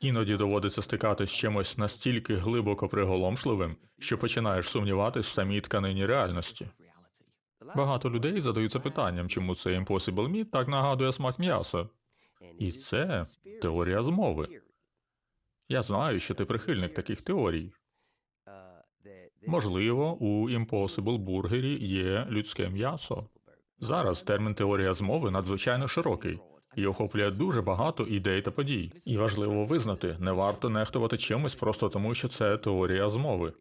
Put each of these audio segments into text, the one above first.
Іноді доводиться стикатись з чимось настільки глибоко приголомшливим, що починаєш сумніватись в самій тканині реальності. Багато людей задаються питанням, чому цей Impossible Meat так нагадує смак м'яса. І це теорія змови. Я знаю, що ти прихильник таких теорій. Можливо, у Impossible бургері є людське м'ясо. Зараз термін теорія змови надзвичайно широкий і охоплює дуже багато ідей та подій. І важливо визнати, не варто нехтувати чимось просто тому, що це теорія змови.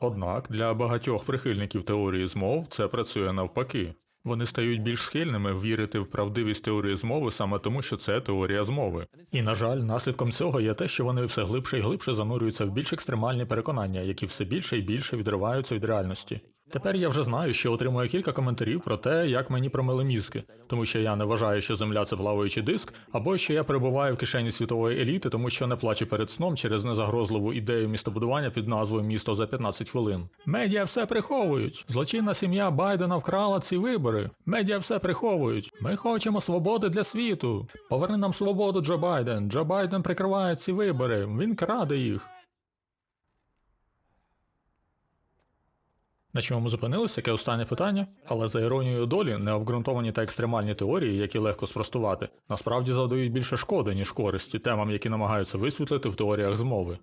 Однак для багатьох прихильників теорії змов це працює навпаки. Вони стають більш схильними вірити в правдивість теорії змови саме тому, що це теорія змови. І на жаль, наслідком цього є те, що вони все глибше і глибше занурюються в більш екстремальні переконання, які все більше і більше відриваються від реальності. Тепер я вже знаю, що отримую кілька коментарів про те, як мені промили мізки, тому що я не вважаю, що земля це плаваючий диск, або що я перебуваю в кишені світової еліти, тому що не плачу перед сном через незагрозливу ідею містобудування під назвою Місто за 15 хвилин. Медіа все приховують. Злочинна сім'я Байдена вкрала ці вибори. Медіа все приховують. Ми хочемо свободи для світу. Поверни нам свободу, Джо Байден. Джо Байден прикриває ці вибори. Він краде їх. На чому ми зупинилися, яке останнє питання? Але за іронією долі, необґрунтовані та екстремальні теорії, які легко спростувати, насправді завдають більше шкоди, ніж користі темам, які намагаються висвітлити в теоріях змови.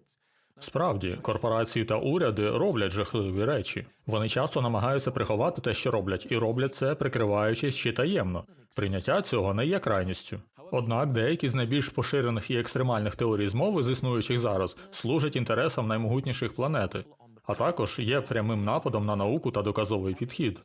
Справді, корпорації та уряди роблять жахливі речі. Вони часто намагаються приховати те, що роблять, і роблять це, прикриваючись ще таємно. Прийняття цього не є крайністю. Однак деякі з найбільш поширених і екстремальних теорій змови, з існуючих зараз, служать інтересам наймогутніших планети, а також є прямим нападом на науку та доказовий підхід.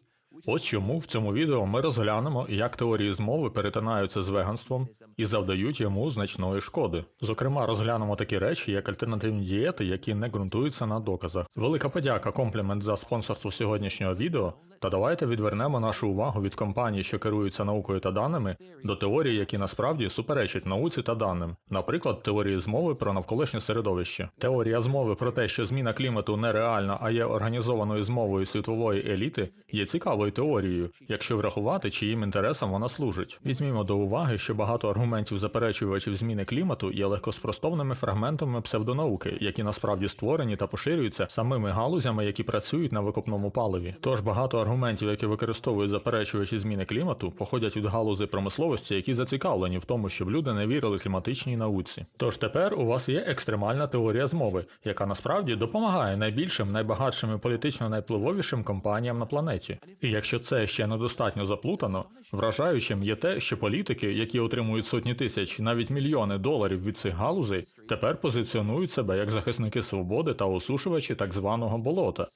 Ось чому в цьому відео ми розглянемо, як теорії змови перетинаються з веганством і завдають йому значної шкоди. Зокрема, розглянемо такі речі, як альтернативні дієти, які не ґрунтуються на доказах. Велика подяка комплімент за спонсорство сьогоднішнього відео. Та давайте відвернемо нашу увагу від компаній, що керуються наукою та даними, до теорій, які насправді суперечать науці та даним. Наприклад, теорії змови про навколишнє середовище. Теорія змови про те, що зміна клімату нереальна, а є організованою змовою світової еліти, є цікавою теорією, якщо врахувати, чиїм інтересам вона служить. Візьмімо до уваги, що багато аргументів заперечувачів зміни клімату є легкоспростовними фрагментами псевдонауки, які насправді створені та поширюються самими галузями, які працюють на викопному паливі. Тож багато аргументів, які використовують заперечувачі зміни клімату, походять від галузи промисловості, які зацікавлені в тому, щоб люди не вірили кліматичній науці. Тож тепер у вас є екстремальна теорія змови, яка насправді допомагає найбільшим, найбагатшим і політично найвпливовішим компаніям на планеті. І якщо це ще недостатньо заплутано, вражаючим є те, що політики, які отримують сотні тисяч, навіть мільйони доларів від цих галузей, тепер позиціонують себе як захисники свободи та осушувачі так званого болота.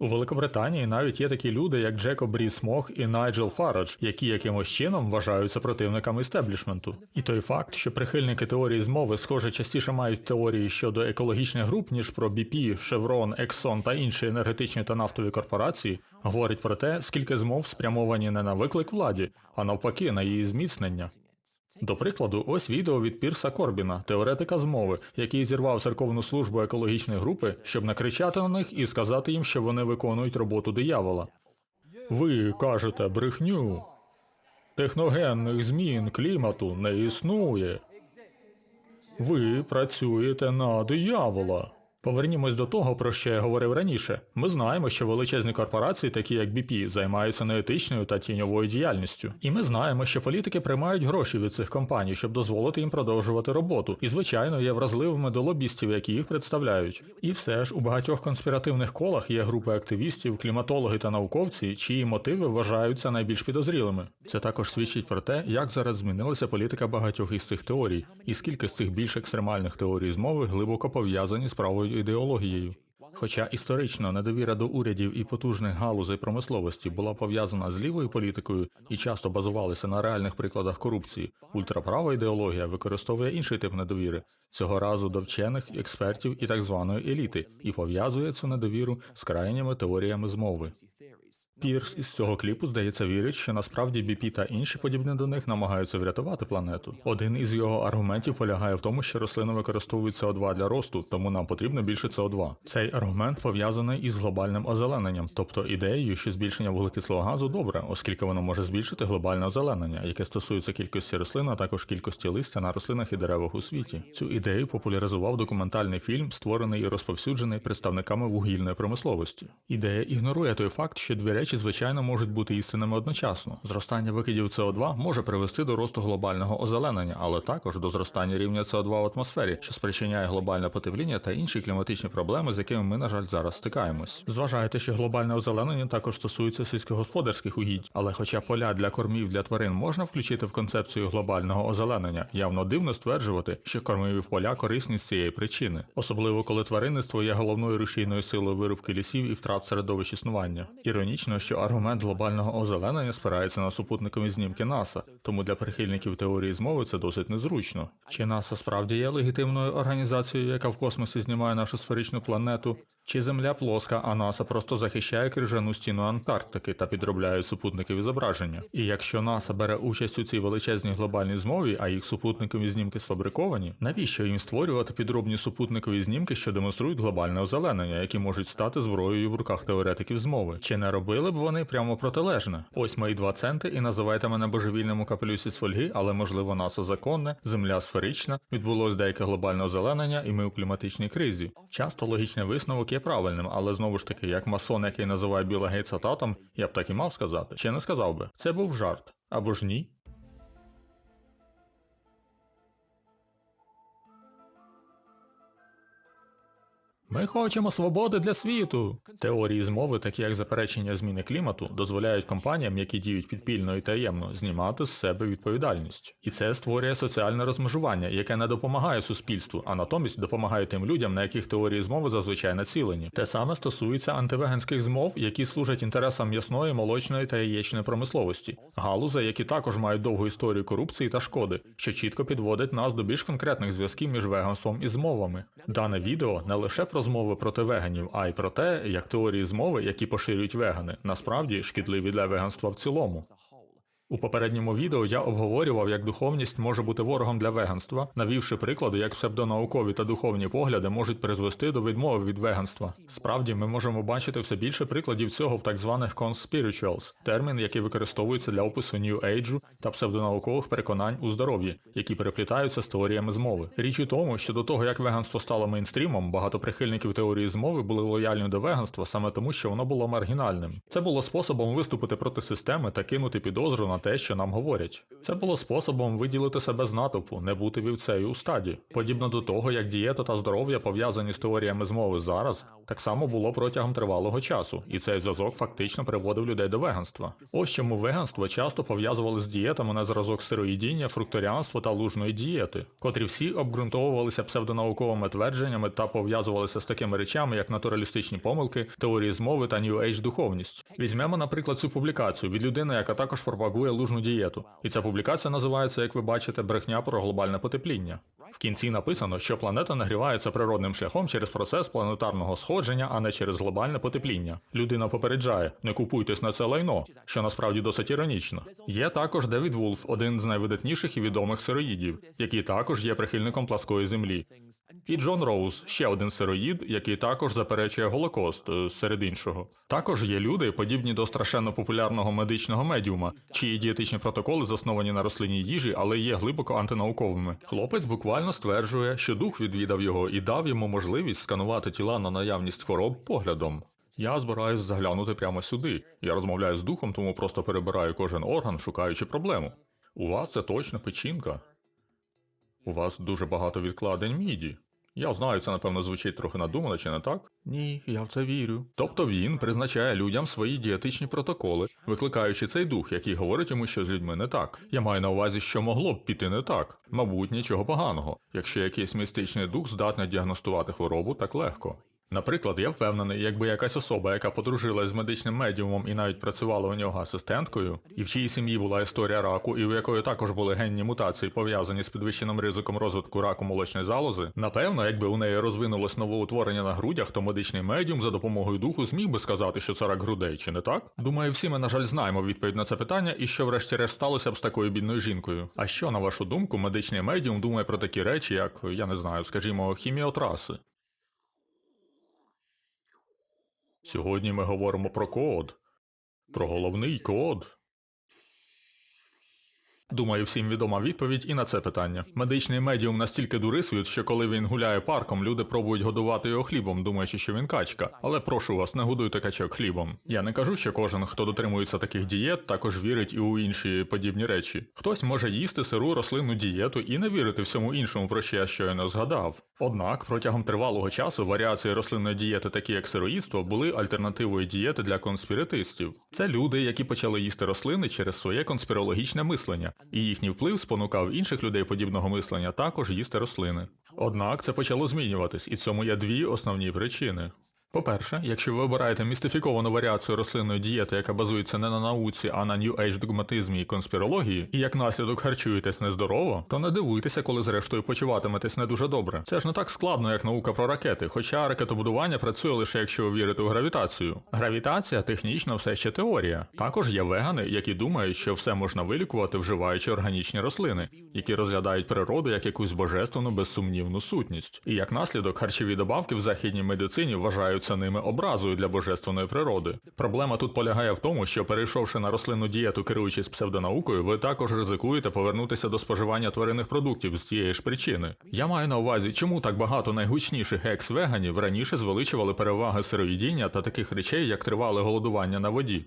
У Великобританії навіть є такі люди, як Джекоб Бріс Мох і Найджел Фарадж, які якимось чином вважаються противниками істеблішменту. І той факт, що прихильники теорії змови, схоже, частіше мають теорії щодо екологічних груп, ніж про BP, Chevron, Exxon та інші енергетичні та нафтові корпорації, говорить про те, скільки змов спрямовані не на виклик владі, а навпаки, на її зміцнення. До прикладу, ось відео від Пірса Корбіна, теоретика змови, який зірвав церковну службу екологічної групи, щоб накричати на них і сказати їм, що вони виконують роботу диявола. Ви кажете брехню. Техногенних змін клімату не існує. Ви працюєте на диявола. Повернімось до того, про що я говорив раніше. Ми знаємо, що величезні корпорації, такі як BP, займаються неетичною та тіньовою діяльністю. І ми знаємо, що політики приймають гроші від цих компаній, щоб дозволити їм продовжувати роботу. І, звичайно, є вразливими до лобістів, які їх представляють. І все ж у багатьох конспіративних колах є групи активістів, кліматологи та науковці, чиї мотиви вважаються найбільш підозрілими. Це також свідчить про те, як зараз змінилася політика багатьох із цих теорій, і скільки з цих більш екстремальних теорій змови глибоко пов'язані з правою ідеологією. Хоча історично недовіра до урядів і потужних галузей промисловості була пов'язана з лівою політикою і часто базувалася на реальних прикладах корупції, ультраправа ідеологія використовує інший тип недовіри цього разу до вчених, експертів і так званої еліти, і пов'язує цю недовіру з крайніми теоріями змови. Пірс із цього кліпу, здається, вірить, що насправді BP та інші подібні до них намагаються врятувати планету. Один із його аргументів полягає в тому, що рослини використовують СО2 для росту, тому нам потрібно більше СО2. Цей аргумент пов'язаний із глобальним озелененням, тобто ідеєю, що збільшення вуглекислого газу добре, оскільки воно може збільшити глобальне озеленення, яке стосується кількості рослин, а також кількості листя на рослинах і деревах у світі. Цю ідею популяризував документальний фільм, створений і розповсюджений представниками вугільної промисловості. Ідея ігнорує той факт, що дві речі звичайно можуть бути істинними одночасно. Зростання викидів СО2 може привести до росту глобального озеленення, але також до зростання рівня СО2 в атмосфері, що спричиняє глобальне потепління та інші кліматичні проблеми, з якими ми, на жаль, зараз стикаємось. Зважаєте, що глобальне озеленення також стосується сільськогосподарських угідь, але хоча поля для кормів для тварин можна включити в концепцію глобального озеленення, явно дивно стверджувати, що кормові поля корисні з цієї причини, особливо коли тваринництво є головною рушійною силою вирубки лісів і втрат середовищ існування. Іронічно, що аргумент глобального озеленення спирається на супутникові знімки НАСА, тому для прихильників теорії змови це досить незручно. Чи НАСА справді є легітимною організацією, яка в космосі знімає нашу сферичну планету? Чи Земля плоска, а НАСА просто захищає крижану стіну Антарктики та підробляє супутникові зображення? І якщо НАСА бере участь у цій величезній глобальній змові, а їх супутникові знімки сфабриковані, навіщо їм створювати підробні супутникові знімки, що демонструють глобальне озеленення, які можуть стати зброєю в руках теоретиків змови? Чи не робили б вони прямо протилежне? Ось мої два центи, і називайте мене божевільному капелюсі з фольги, але можливо нас законне, земля сферична, відбулось деяке глобальне озеленення, і ми у кліматичній кризі. Часто логічний висновок є правильним, але знову ж таки, як масон, який називає Біла Гейтса татом, я б так і мав сказати, чи не сказав би. Це був жарт. Або ж ні? Ми хочемо свободи для світу. Теорії змови, такі як заперечення зміни клімату, дозволяють компаніям, які діють підпільно і таємно, знімати з себе відповідальність. І це створює соціальне розмежування, яке не допомагає суспільству, а натомість допомагає тим людям, на яких теорії змови зазвичай націлені. Те саме стосується антивеганських змов, які служать інтересам м'ясної, молочної та яєчної промисловості, галузей, які також мають довгу історію корупції та шкоди, що чітко підводить нас до більш конкретних зв'язків між веганством і змовами. Дане відео не лише про змови проти веганів, а й про те, як теорії змови, які поширюють вегани, насправді шкідливі для веганства в цілому. У попередньому відео я обговорював, як духовність може бути ворогом для веганства, навівши приклади, як псевдонаукові та духовні погляди можуть призвести до відмови від веганства. Справді, ми можемо бачити все більше прикладів цього в так званих conspirituals, термін, який використовується для опису New Age та псевдонаукових переконань у здоров'ї, які переплітаються з теоріями змови. Річ у тому, що до того як веганство стало мейнстрімом, багато прихильників теорії змови були лояльні до веганства саме тому, що воно було маргінальним. Це було способом виступити проти системи та кинути підозру на те, що нам говорять. Це було способом виділити себе з натовпу, не бути вівцею у стаді. Подібно до того, як дієта та здоров'я пов'язані з теоріями змови зараз, так само було протягом тривалого часу, і цей зв'язок фактично приводив людей до веганства. Ось чому веганство часто пов'язували з дієтами на зразок сироїдіння, фрукторіанства та лужної дієти, котрі всі обґрунтовувалися псевдонауковими твердженнями та пов'язувалися з такими речами, як натуралістичні помилки, теорії змови та Age духовність. Візьмемо, наприклад, цю публікацію від людини, яка також пропагує лужну дієту. І ця публікація називається, як ви бачите, брехня про глобальне потепління. В кінці написано, що планета нагрівається природним шляхом через процес планетарного сходження, а не через глобальне потепління. Людина попереджає: не купуйтесь на це лайно, що насправді досить іронічно. Є також Девід Вулф, один з найвидатніших і відомих сироїдів, який також є прихильником пласкої землі. І Джон Роуз, ще один сироїд, який також заперечує Голокост, е, серед іншого. Також є люди, подібні до страшенно популярного медичного медіума, чиї дієтичні протоколи засновані на рослинній їжі, але є глибоко антинауковими. Хлопець буквально стверджує, що дух відвідав його і дав йому можливість сканувати тіла на наявність хвороб поглядом. Я збираюсь заглянути прямо сюди. Я розмовляю з духом, тому просто перебираю кожен орган, шукаючи проблему. У вас це точно печінка. У вас дуже багато відкладень міді. Я знаю, це напевно звучить трохи надумано, чи не так? Ні, я в це вірю. Тобто він призначає людям свої дієтичні протоколи, викликаючи цей дух, який говорить йому, що з людьми не так. Я маю на увазі, що могло б піти не так. Мабуть, нічого поганого, якщо якийсь містичний дух здатний діагностувати хворобу так легко. Наприклад, я впевнений, якби якась особа, яка подружилась з медичним медіумом і навіть працювала у нього асистенткою, і в чиїй сім'ї була історія раку, і у якої також були генні мутації, пов'язані з підвищеним ризиком розвитку раку молочної залози, напевно, якби у неї розвинулось новоутворення на грудях, то медичний медіум за допомогою духу зміг би сказати, що це рак грудей, чи не так? Думаю, всі ми, на жаль, знаємо відповідь на це питання, і що врешті-решт сталося б з такою бідною жінкою. А що, на вашу думку, медичний медіум думає про такі речі, як я не знаю, скажімо, хіміотраси? Сьогодні ми говоримо про код. Про головний код. Думаю, всім відома відповідь і на це питання. Медичний медіум настільки дурисвіт, що коли він гуляє парком, люди пробують годувати його хлібом, думаючи, що він качка. Але прошу вас, не годуйте качок хлібом. Я не кажу, що кожен, хто дотримується таких дієт, також вірить і у інші подібні речі. Хтось може їсти сиру рослинну дієту і не вірити всьому іншому, про що я щойно згадав. Однак протягом тривалого часу варіації рослинної дієти, такі як сироїдство, були альтернативою дієти для конспіратистів. Це люди, які почали їсти рослини через своє конспірологічне мислення, і їхній вплив спонукав інших людей подібного мислення також їсти рослини. Однак це почало змінюватись, і цьому є дві основні причини. По-перше, якщо ви обираєте містифіковану варіацію рослинної дієти, яка базується не на науці, а на New Age догматизмі і конспірології, і як наслідок харчуєтесь нездорово, то не дивуйтеся, коли зрештою почуватиметесь не дуже добре. Це ж не так складно, як наука про ракети, хоча ракетобудування працює лише якщо ви вірите у гравітацію. Гравітація технічно все ще теорія. Також є вегани, які думають, що все можна вилікувати, вживаючи органічні рослини, які розглядають природу як якусь божественну безсумнівну сутність. І як наслідок харчові добавки в західній медицині вважаються ними образою для божественної природи. Проблема тут полягає в тому, що перейшовши на рослинну дієту, керуючись псевдонаукою, ви також ризикуєте повернутися до споживання тваринних продуктів з цієї ж причини. Я маю на увазі, чому так багато найгучніших екс-веганів раніше звеличували переваги сироїдіння та таких речей, як тривале голодування на воді.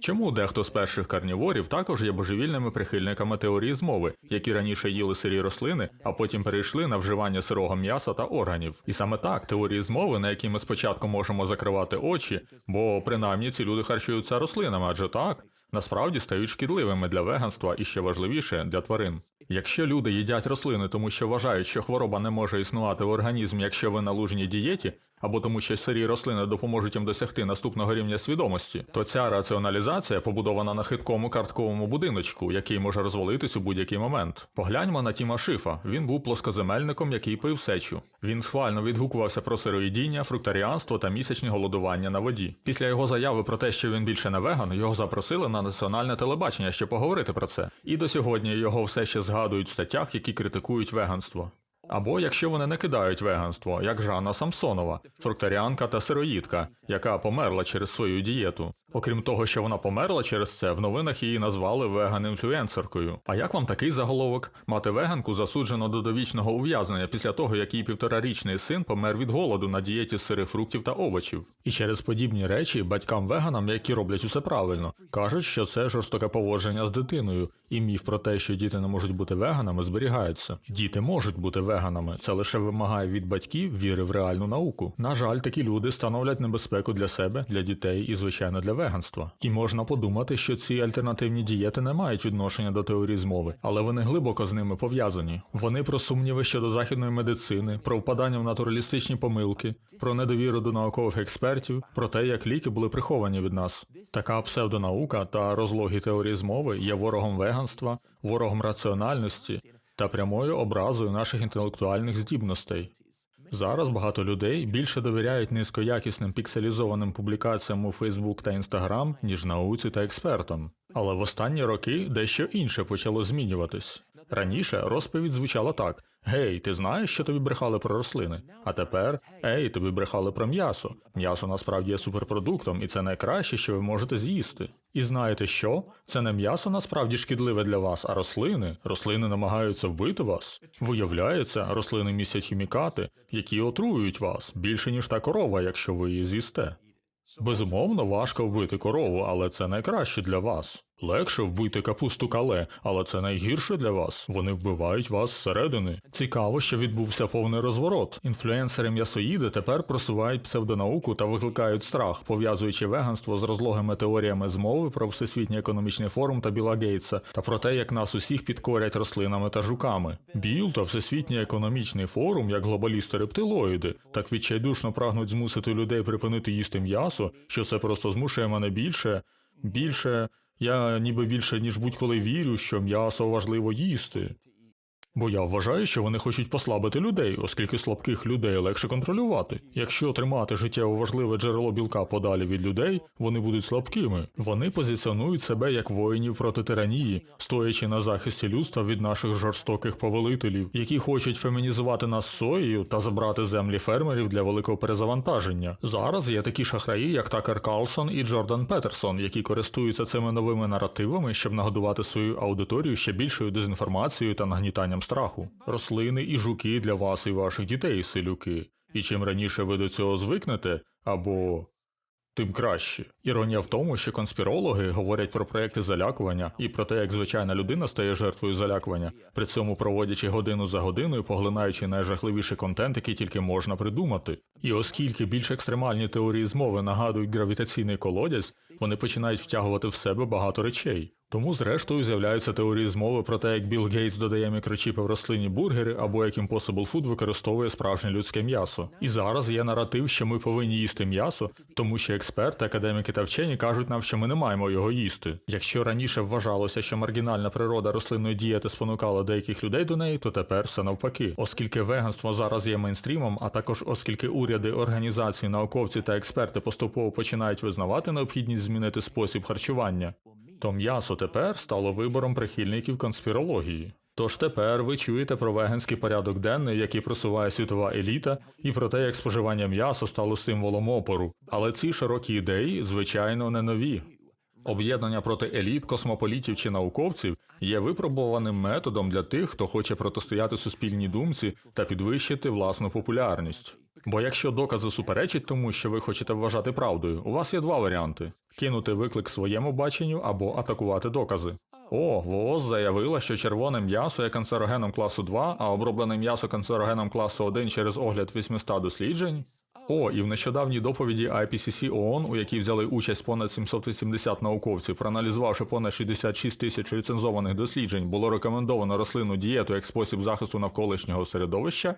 Чому дехто з перших карніворів також є божевільними прихильниками теорії змови, які раніше їли сирі рослини, а потім перейшли на вживання сирого м'яса та органів? І саме так теорії змови, на які ми спочатку можемо закривати очі, бо принаймні ці люди харчуються рослинами, адже так насправді стають шкідливими для веганства і ще важливіше для тварин. Якщо люди їдять рослини, тому що вважають, що хвороба не може існувати в організмі, якщо ви на лужній дієті, або тому, що сирі рослини допоможуть їм досягти наступного рівня свідомості, то ця раціоналізація побудована на хиткому картковому будиночку, який може розвалитись у будь-який момент. Погляньмо на Тіма Шифа. Він був плоскоземельником, який пив сечу. Він схвально відгукувався про сироїдіння, фруктаріанство та місячні голодування на воді. Після його заяви про те, що він більше не веган, його запросили на національне телебачення, щоб поговорити про це. І до сьогодні його все ще згадують в статтях, які критикують веганство. Або якщо вони не кидають веганство, як Жанна Самсонова, фруктаріанка та сироїдка, яка померла через свою дієту. Окрім того, що вона померла через це, в новинах її назвали веган-інфлюенсеркою. А як вам такий заголовок? Мати веганку засуджено до довічного ув'язнення після того, як її півторарічний син помер від голоду на дієті з сирих фруктів та овочів. І через подібні речі батькам-веганам, які роблять усе правильно, кажуть, що це жорстоке поводження з дитиною, і міф про те, що діти не можуть бути веганами, зберігається. Діти можуть бути веганами. Це лише вимагає від батьків віри в реальну науку. На жаль, такі люди становлять небезпеку для себе, для дітей і, звичайно, для веганства. І можна подумати, що ці альтернативні дієти не мають відношення до теорії змови, але вони глибоко з ними пов'язані. Вони про сумніви щодо західної медицини, про впадання в натуралістичні помилки, про недовіру до наукових експертів, про те, як ліки були приховані від нас. Така псевдонаука та розлогі теорії змови є ворогом веганства, ворогом раціональності та прямою образою наших інтелектуальних здібностей. Зараз багато людей більше довіряють низькоякісним пікселізованим публікаціям у Фейсбук та Інстаграм, ніж науці та експертам. Але в останні роки дещо інше почало змінюватись. Раніше розповідь звучала так: Гей, ти знаєш, що тобі брехали про рослини? А тепер ей, тобі брехали про м'ясо. М'ясо насправді є суперпродуктом, і це найкраще, що ви можете з'їсти. І знаєте що? Це не м'ясо насправді шкідливе для вас, а рослини. Рослини намагаються вбити вас. Виявляється, рослини містять хімікати, які отруюють вас більше ніж та корова, якщо ви її з'їсте. Безумовно, важко вбити корову, але це найкраще для вас. Легше вбити капусту кале, але це найгірше для вас. Вони вбивають вас зсередини. Цікаво, що відбувся повний розворот. Інфлюенсери м'ясоїди тепер просувають псевдонауку та викликають страх, пов'язуючи веганство з розлогими теоріями змови про всесвітній економічний форум та Біла Гейтса та про те, як нас усіх підкорять рослинами та жуками. Біл та всесвітній економічний форум, як глобалісти рептилоїди, так відчайдушно прагнуть змусити людей припинити їсти м'ясо, що це просто змушує мене більше, більше. Я ніби більше ніж будь-коли вірю, що м'ясо важливо їсти. Бо я вважаю, що вони хочуть послабити людей, оскільки слабких людей легше контролювати. Якщо тримати життєво важливе джерело білка подалі від людей, вони будуть слабкими. Вони позиціонують себе як воїнів проти тиранії, стоячи на захисті людства від наших жорстоких повелителів, які хочуть фемінізувати нас соєю та забрати землі фермерів для великого перезавантаження. Зараз є такі шахраї, як Такер Карлсон і Джордан Петерсон, які користуються цими новими наративами, щоб нагодувати свою аудиторію ще більшою дезінформацією та нагнітанням страху. Рослини і жуки для вас і ваших дітей, селюки. І чим раніше ви до цього звикнете, або тим краще. Іронія в тому, що конспірологи говорять про проекти залякування і про те, як звичайна людина стає жертвою залякування, при цьому проводячи годину за годиною, поглинаючи найжахливіший контент, який тільки можна придумати. І оскільки більш екстремальні теорії змови нагадують гравітаційний колодязь, вони починають втягувати в себе багато речей. Тому, зрештою, з'являються теорії змови про те, як Білл Гейтс додає мікрочіпи в рослинні бургери або як Impossible Food використовує справжнє людське м'ясо. І зараз є наратив, що ми повинні їсти м'ясо, тому що експерти, академіки та вчені кажуть нам, що ми не маємо його їсти. Якщо раніше вважалося, що маргінальна природа рослинної дієти спонукала деяких людей до неї, то тепер все навпаки. Оскільки веганство зараз є мейнстрімом, а також оскільки уряди, організації, науковці та експерти поступово починають визнавати необхідність змінити спосіб харчування, то м'ясо тепер стало вибором прихильників конспірології. Тож тепер ви чуєте про веганський порядок денний, який просуває світова еліта, і про те, як споживання м'яса стало символом опору. Але ці широкі ідеї, звичайно, не нові. Об'єднання проти еліт, космополітів чи науковців є випробуваним методом для тих, хто хоче протистояти суспільній думці та підвищити власну популярність. Бо якщо докази суперечать тому, що ви хочете вважати правдою, у вас є два варіанти: кинути виклик своєму баченню або атакувати докази. О, ВООЗ заявила, що червоне м'ясо є канцерогеном класу 2, а оброблене м'ясо канцерогеном класу 1 через огляд 800 досліджень. О, і в нещодавній доповіді IPCC ООН, у якій взяли участь понад 780 науковців, проаналізувавши понад 66 тисяч рецензованих досліджень, було рекомендовано рослинну дієту як спосіб захисту навколишнього середовища.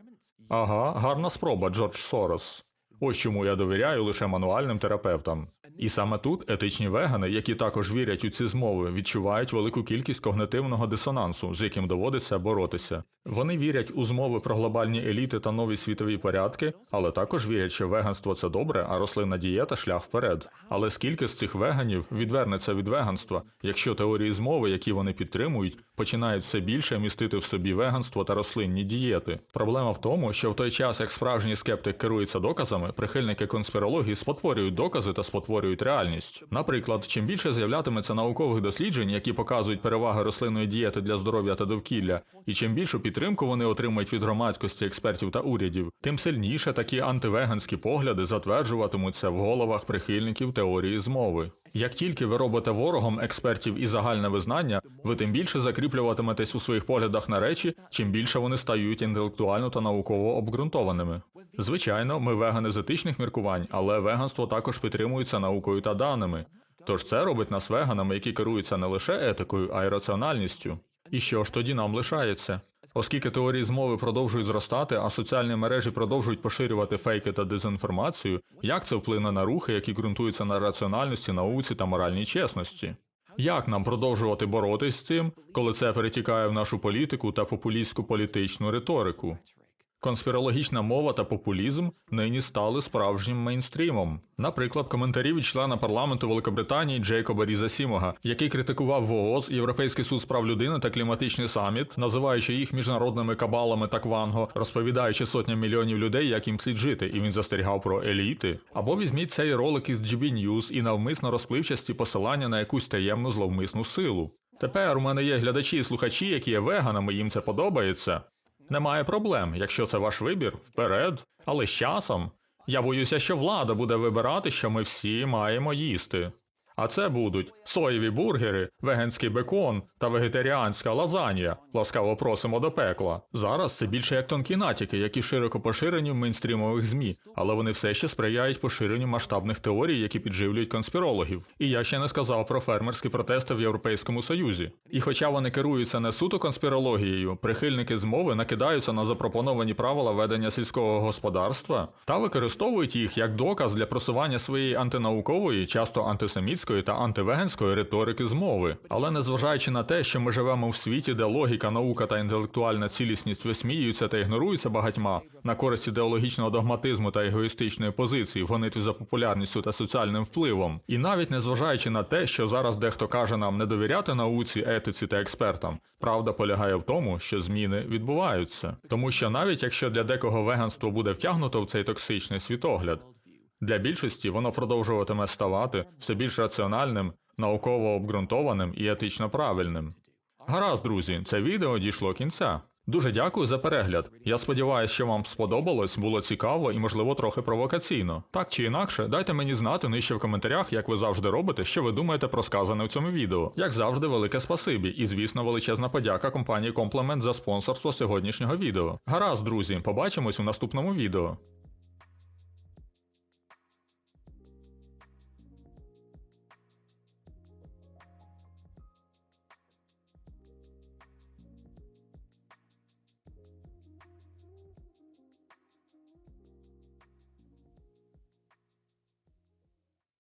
Ага, гарна спроба, Джордж Сорос. Ось чому я довіряю лише мануальним терапевтам. І саме тут етичні вегани, які також вірять у ці змови, відчувають велику кількість когнитивного дисонансу, з яким доводиться боротися. Вони вірять у змови про глобальні еліти та нові світові порядки, але також вірять, що веганство це добре, а рослинна дієта шлях вперед. Але скільки з цих веганів відвернеться від веганства, якщо теорії змови, які вони підтримують, починають все більше містити в собі веганство та рослинні дієти? Проблема в тому, що в той час, як справжній скептик керується доказами, прихильники конспірології спотворюють докази та спотворюють реальність. Наприклад, чим більше з'являтиметься наукових досліджень, які показують переваги рослинної дієти для здоров'я та довкілля, і чим більшу підтримку вони отримують від громадськості експертів та урядів, тим сильніше такі антивеганські погляди затверджуватимуться в головах прихильників теорії змови. Як тільки ви робите ворогом експертів і загальне визнання, ви тим більше закріплюватиметесь у своїх поглядах на речі, чим більше вони стають інтелектуально та науково обґрунтованими. Звичайно, ми вегани з етичних міркувань, але веганство також підтримується наукою та даними. Тож це робить нас веганами, які керуються не лише етикою, а й раціональністю. І що ж тоді нам лишається? Оскільки теорії змови продовжують зростати, а соціальні мережі продовжують поширювати фейки та дезінформацію, як це вплине на рухи, які ґрунтуються на раціональності, науці та моральній чесності? Як нам продовжувати боротись з цим, коли це перетікає в нашу політику та популістську політичну риторику? Конспірологічна мова та популізм нині стали справжнім мейнстрімом. Наприклад, коментарі від члена парламенту Великобританії Джейкоба Різа Сімога, який критикував ВООЗ, Європейський суд з прав людини та кліматичний саміт, називаючи їх міжнародними кабалами та кванго, розповідаючи сотням мільйонів людей, як їм слід жити, і він застерігав про еліти. Або візьміть цей ролик із GB News і навмисно розпливчасті посилання на якусь таємну зловмисну силу. Тепер у мене є глядачі і слухачі, які є веганами, їм це подобається. Немає проблем, якщо це ваш вибір, вперед. Але з часом я боюся, що влада буде вибирати, що ми всі маємо їсти. А це будуть соєві бургери, веганський бекон та вегетаріанська лазанія. Ласкаво просимо до пекла. Зараз це більше як тонкі натяки, які широко поширені в мейнстрімових змі, але вони все ще сприяють поширенню масштабних теорій, які підживлюють конспірологів. І я ще не сказав про фермерські протести в Європейському Союзі. І хоча вони керуються не суто конспірологією, прихильники змови накидаються на запропоновані правила ведення сільського господарства та використовують їх як доказ для просування своєї антинаукової, часто антисемітської та антивеганської риторики змови. Але незважаючи на те, що ми живемо в світі, де логіка, наука та інтелектуальна цілісність висміюються та ігноруються багатьма на користь ідеологічного догматизму та егоїстичної позиції в гонитві за популярністю та соціальним впливом, і навіть незважаючи на те, що зараз дехто каже нам не довіряти науці, етиці та експертам, правда полягає в тому, що зміни відбуваються, тому що навіть якщо для декого веганство буде втягнуто в цей токсичний світогляд, для більшості воно продовжуватиме ставати все більш раціональним, науково обґрунтованим і етично правильним. Гаразд, друзі, це відео дійшло кінця. Дуже дякую за перегляд. Я сподіваюся, що вам сподобалось, було цікаво і, можливо, трохи провокаційно. Так чи інакше, дайте мені знати нижче в коментарях, як ви завжди робите, що ви думаєте про сказане в цьому відео. Як завжди, велике спасибі, і звісно, величезна подяка компанії Комплемент за спонсорство сьогоднішнього відео. Гаразд, друзі, побачимось у наступному відео.